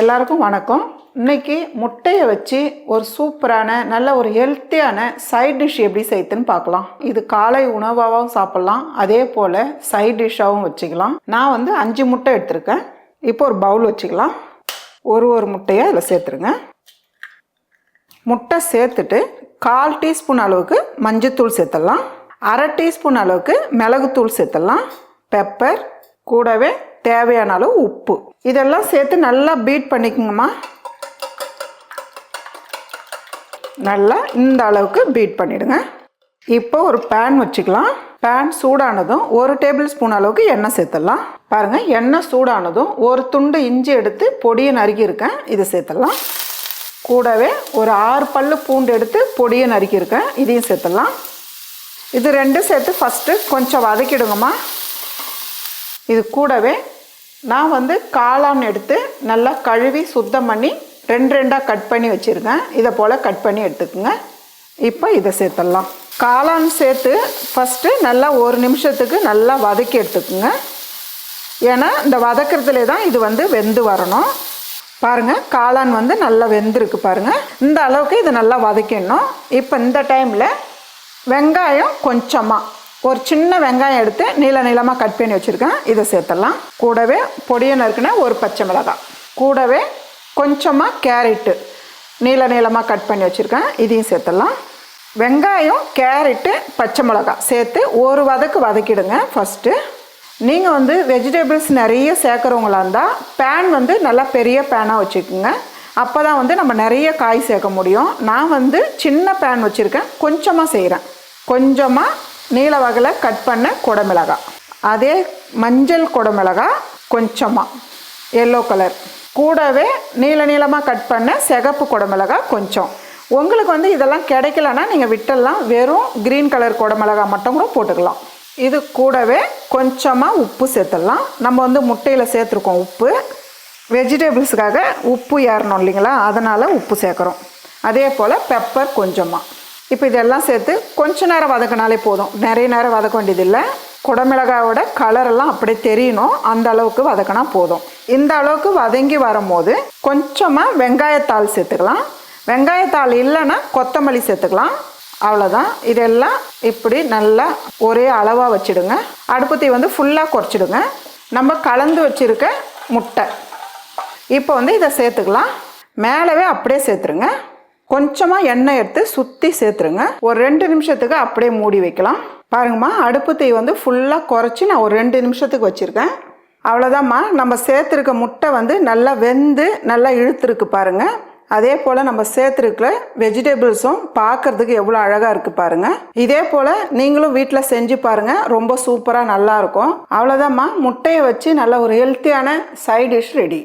எல்லாருக்கும் வணக்கம். இன்னைக்கு முட்டையை வச்சு ஒரு சூப்பரான நல்ல ஒரு ஹெல்த்தியான சைட் டிஷ் எப்படி செய்யுதுன்னு பார்க்கலாம். இது காலை உணவாகவும் சாப்பிட்லாம். அதே போல் சைட் டிஷ்ஷாகவும் வச்சுக்கலாம். நான் வந்து அஞ்சு முட்டை எடுத்திருக்கேன். இப்போ ஒரு பவுல் வச்சுக்கலாம். ஒரு ஒரு முட்டையை அதில் சேர்த்துருங்க. முட்டை சேர்த்துட்டு கால் டீஸ்பூன் அளவுக்கு மஞ்சத்தூள் சேர்த்துடலாம். அரை டீஸ்பூன் அளவுக்கு மிளகுத்தூள் சேர்த்துடலாம். பெப்பர் கூடவே தேவையான அளவு உப்பு. இதெல்லாம் சேர்த்து நல்லா பீட் பண்ணிக்கோங்கம்மா. நல்லா இந்த அளவுக்கு பீட் பண்ணிடுங்க. இப்போ ஒரு பேன் வச்சுக்கலாம். பேன் சூடானதும் ஒரு டேபிள் ஸ்பூன் அளவுக்கு எண்ணெய் சேர்த்துடலாம். பாருங்கள் எண்ணெய் சூடானதும் ஒரு துண்டு இஞ்சி எடுத்து பொடியை நறுக்கியிருக்கேன். இதை சேர்த்துடலாம். கூடவே ஒரு ஆறு பல்லு பூண்டு எடுத்து பொடியை நறுக்கியிருக்கேன். இதையும் சேர்த்துடலாம். இது ரெண்டும் சேர்த்து ஃபஸ்ட்டு கொஞ்சம் வதக்கிடுங்கம்மா. இது கூடவே நான் வந்து காளான் எடுத்து நல்லா கழுவி சுத்தம் பண்ணி ரெண்டு ரெண்டாக கட் பண்ணி வச்சுருக்கேன். இதை போல் கட் பண்ணி எடுத்துக்கோங்க. இப்போ இதை சேர்த்துடலாம். காளான் சேர்த்து ஃபஸ்ட்டு நல்லா ஒரு நிமிஷத்துக்கு நல்லா வதக்கி எடுத்துக்கோங்க. ஏன்னா இந்த வதக்கிறதுலே தான் இது வந்து வெந்து வரணும். பாருங்கள் காளான் வந்து நல்லா வெந்திருக்கு பாருங்கள் இந்த அளவுக்கு இது நல்லா வதக்கிடணும். இப்போ இந்த டைமில் வெங்காயம் கொஞ்சமாக ஒரு சின்ன வெங்காயம் எடுத்து நீள நீளமாக கட் பண்ணி வச்சுருக்கேன். இதை சேர்த்துடலாம். கூடவே பொடியை நறுக்குன ஒரு பச்சை மிளகாய். கூடவே கொஞ்சமாக கேரட்டு நீள நீளமாக கட் பண்ணி வச்சுருக்கேன். இதையும் சேர்த்துடலாம். வெங்காயம் கேரட்டு பச்சை மிளகாய் சேர்த்து ஒரு வதக்கு வதக்கிடுங்க. ஃபஸ்ட்டு நீங்கள் வந்து வெஜிடபிள்ஸ் நிறைய சேர்க்குறவங்களா இருந்தால் பேன் வந்து நல்லா பெரிய பேனாக வச்சுக்கோங்க. அப்போ தான் வந்து நம்ம நிறைய காய் சேர்க்க முடியும். நான் வந்து சின்ன பேன் வச்சுருக்கேன். கொஞ்சமாக செய்கிறேன் கொஞ்சமாக நீல வகையில் கட் பண்ண குடமிளகாய் அதே மஞ்சள் குடமிளகாய் கொஞ்சமாக எல்லோ கலர் கூடவே நீல நீளமாக கட் பண்ண சிகப்பு குடமிளகாய் கொஞ்சம். உங்களுக்கு வந்து இதெல்லாம் கிடைக்கலன்னா நீங்கள் விட்டுடலாம். வெறும் க்ரீன் கலர் குடமிளகாய் மட்டும் கூட போட்டுக்கலாம். இது கூடவே கொஞ்சமாக உப்பு சேர்த்துடலாம். நம்ம வந்து முட்டையில் சேர்த்துருக்கோம் உப்பு. வெஜிடபிள்ஸுக்காக உப்பு ஏறணும் இல்லைங்களா? அதனால் உப்பு சேர்க்குறோம். அதே போல் பெப்பர் கொஞ்சமாக இப்போ இதெல்லாம் சேர்த்து கொஞ்ச நேரம் வதக்கினாலே போதும். நிறைய நேரம் வதக்க வேண்டியதில்லை. குடமிளகாயோட கலரெல்லாம் அப்படியே தெரியணும். அந்த அளவுக்கு வதக்கினா போதும். இந்த அளவுக்கு வதங்கி வரும்போது கொஞ்சமாக வெங்காயத்தாள் சேர்த்துக்கலாம். வெங்காயத்தாள் இல்லைன்னா கொத்தமல்லி சேர்த்துக்கலாம். அவ்வளோதான் இதெல்லாம் இப்படி நல்லா ஒரே அளவாக வச்சுடுங்க. அடுப்பு தீ வந்து ஃபுல்லாக குறைச்சிடுங்க. நம்ம கலந்து வச்சுருக்க முட்டை. இப்போ வந்து இதை சேர்த்துக்கலாம். மேலவே அப்படியே சேர்த்துருங்க. கொஞ்சமாக எண்ணெய் எடுத்து சுற்றி சேர்த்துருங்க. ஒரு ரெண்டு நிமிஷத்துக்கு அப்படியே மூடி வைக்கலாம். பாருங்கம்மா அடுப்பு தீ வந்து ஃபுல்லாக குறைச்சி நான் ஒரு ரெண்டு நிமிஷத்துக்கு வச்சுருக்கேன். அவ்வளோதாம்மா நம்ம சேர்த்துருக்க முட்டை வந்து நல்லா வெந்து நல்லா இழுத்துருக்கு பாருங்கள் அதே போல் நம்ம சேர்த்துருக்கிற வெஜிடபிள்ஸும் பார்க்குறதுக்கு எவ்வளோ அழகாக இருக்குது பாருங்கள் இதே போல் நீங்களும் வீட்டில் செஞ்சு பாருங்கள் ரொம்ப சூப்பராக நல்லாயிருக்கும் அவ்வளோதாம்மா முட்டையை வச்சு நல்ல ஒரு ஹெல்த்தியான சைட் டிஷ் ரெடி